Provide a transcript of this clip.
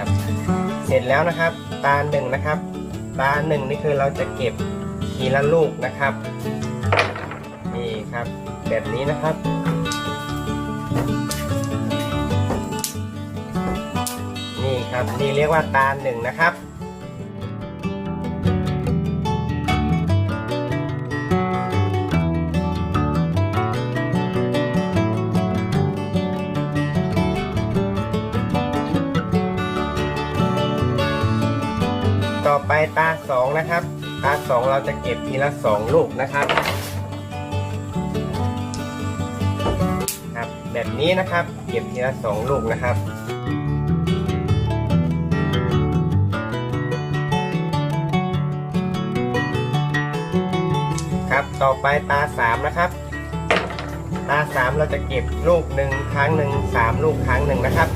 ครับ เสร็จแล้วนะครับตาหนึ่งนะครับ ตาหนึ่งนี่คือเราจะเก็บทีละลูกนะครับนี่ครับ แบบนี้นะครับนี่ครับนี่เรียกว่าตาหนึ่งนะครับ ต่อไปตาสองนะครับ ตาสองเราจะเก็บทีละสองลูกนะครับ ครับ แบบนี้นะครับ เก็บทีละสองลูกนะครับครับ ต่อไปตาสามนะครับ ตาสามเราจะเก็บลูกหนึ่งครั้งหนึ่งสามลูกครั้งหนึ่งนะครับ